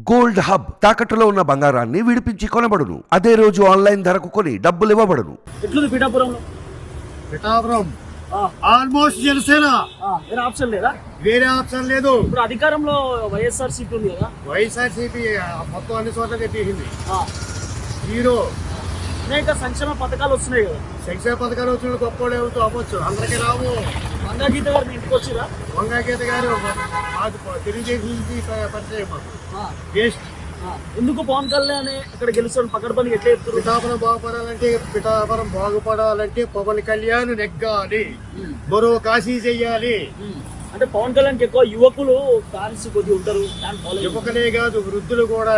Gold hub తాకట్టులో ఉన్న బంగారాన్ని విడిపించి కొనబడును. అదే రోజు ఆన్లైన్ ధరకు కొని డబ్బులు ఇవ్వబడును. ఎట్లుంది పీఠాపురంలో? పిఠాపురం. ఆ, ఆల్మోస్ట్ జనసేన. ఆ, వేరే ఆప్షన్ లేదా? వేరే ఆప్షన్ లేదు. ఇప్పుడు అధికారంలో వైఎస్ఆర్ సీట్ ఉంది కదా? వైఎస్ఆర్సీపీ మొత్తం అన్ని చోట్ల తెప్పించింది ఆ, హీరో అనేక సంక్షేమ పథకాలు వస్తున్నాయి కదా. శిక్షణ పథకాలు వచ్చిన గొప్ప అవుతూ అవ్వచ్చు అందరికీ రావు. మంగా గీత గారు ఇంటికి వచ్చిరా? వంగాగీత గారు మాకు ప- పరిచయం మాకు. వేస్ట్ ఎందుకు పవన్ కళ్యాణ్ ఇక్కడ గెలుస్తాడు పక్కడపల్లి ఎట్లా చెప్తారు పిఠాపురం బాగుపడాలంటే పిఠాపురం బాగుపడాలంటే పవన్ కళ్యాణ్ నెగ్గాలి. మరో కాశీ చెయ్యాలి. అంటే పవన్ కళ్యాణ్ ఎక్కువ యువకులు ఫ్యాన్స్ కొద్దిగా ఉంటారు యువకులే కాదు వృద్ధులు కూడా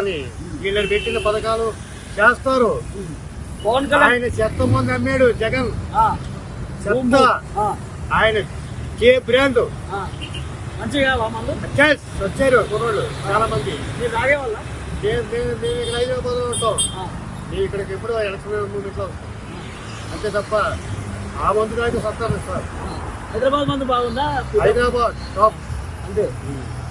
వీళ్ళని పెట్టిన పథకాలు చేస్తారు. ఆయన చెత్త మంది అమ్మాడు జగన్. చెత్త. ఆయన కే బ్రాండ్. మంచిగా వచ్చారు కుర్రోళ్ళు చాలా మంది మేము ఇక్కడ హైదరాబాద్ ఉంటాం. మేము ఇక్కడికి ఎప్పుడు ఎలక్షన్ మూమెంట్లో అంతే తప్ప ఆ మందు కాదు సత్తారు సార్. హైదరాబాద్ మందు బాగుందా? హైదరాబాద్ టాప్. అంతే.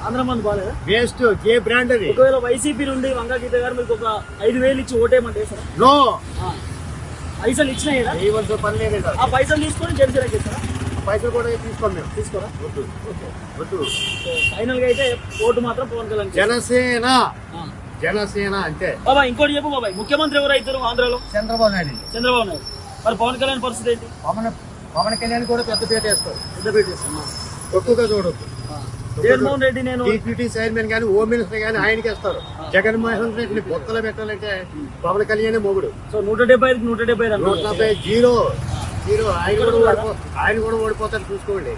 ఆంధ్ర మందు బాగాలేదా? వేస్ట్ కే బ్రాండ్ అది? ఒకవేళ వైసీపీ నుండి వంగా గీత గారు మీకు ఒక ఐదు వేలు ఇచ్చి ఓటేయమంటే సార్ నో. పైసలు ఇచ్చినాయి కదా చేయవలసిన పని లేదు ఆ పైసలు తీసుకొని జనసేనకి ఇస్తారా పైసలు కూడా తీసుకోం మేము. తీసుకోరా? వద్దు. వద్దు. ఫైనల్గా అయితే ఓటు మాత్రం పవన్ కళ్యాణ్ జనసేన. జనసేన అంతే బాబా ఇంకోటి చెప్పు బాబాయ్. ముఖ్యమంత్రి ఎవరు అవుతారు ఆంధ్రాలో? చంద్రబాబు నాయుడు. చంద్రబాబు నాయుడు. మరి పవన్ కళ్యాణ్ పరిస్థితి ఏంటి? పవన్ పవన్ కళ్యాణ్ కూడా పెద్ద పేట వేస్తారు. పెద్ద పెట్టేస్తున్నా తక్కువగా చూడొద్దు. జగన్మోహన్ రెడ్డి నేను డిప్యూటీ చైర్మన్ కానీ హోమ్ మినిస్టర్ కానీ ఆయనకి ఇస్తారు జగన్మోహన్ రెడ్డిని బొత్తలో పెట్టాలంటే పవన్ కళ్యాణ్ మొగుడు. సో నూట డెబ్బై ఐదుకి నూట డెబ్బై ఐదు నూట. నలభై జీరో జీరో ఆయన కూడా ఆయన కూడా ఓడిపోతారు చూసుకోండి.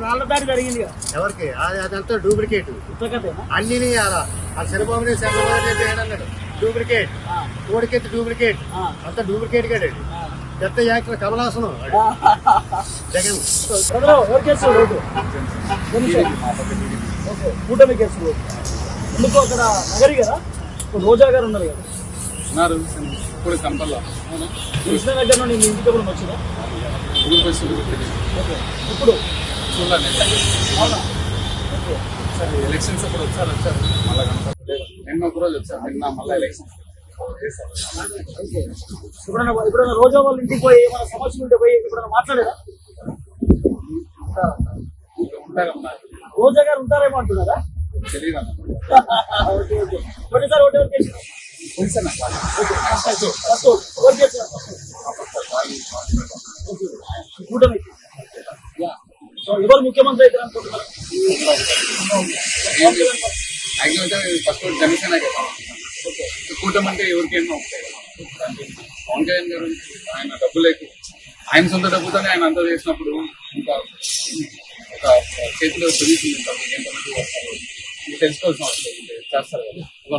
రాళ్ళ దాడి జరిగింది ఎవరికి? అది- అదంతా డూప్లికేట్. అన్ని ఆ చంద్రబాబుని చంద్రబాబు నాయుడు డూప్లికేట్. ఆ, ఓడికెత్తి డూప్లికేట్. అంతా డూప్లికేట్ గాడు ఆ. పెద్ద యాక్టర్ కమలాసనం. జగన్. కూటమి కేసులు ఎందుకు అక్కడ నగరి కదా? రోజా గారు ఉన్నారు కదా. ఉన్నారు ఇప్పుడు కంపల్లో. అవునా? కృష్ణ దగ్గర నుండి మీ ఇంటికి ఎప్పుడు వచ్చిందా ఇప్పుడు? చూడాలి. అవునా? ఓకే సరే ఎలక్షన్స్ అప్పుడు వచ్చారు వచ్చారు. మళ్ళీ కనపడలేదు నిన్న ఒక రోజు వచ్చారు నిన్న మళ్ళీ ఎలక్షన్స్. ఓకే ఎప్పుడైనా ఎప్పుడైనా రోజా వాళ్ళ ఇంటికి పోయి ఏమైనా సమస్యలు ఉంటే పోయి ఎప్పుడైనా మాట్లాడారా రోజా గారు ఉంటారేమో అంటున్నారా? తెలియదు అన్న ఓకే ఓకే. ఒకటిసారి ఒకటి ఓకే కూటమి ఎవరు ముఖ్యమంత్రి అయితే అనుకుంటున్నారు? అయితే కూటమి అంటే ఎవరికైనా ఒకటే. పవన్ కళ్యాణ్ గారు ఆయన డబ్బు ఎక్కువ ఆయన సొంత డబ్బుతోనే ఆయన అంతా చేసినప్పుడు ఇంకా ఒక చేతిలో పొజిషన్ ఉంటుంది ఎంతమంది వస్తారు తెలుసుకోవాల్సిన అవసరం లేదు. చేస్తారు కదా. ఇదో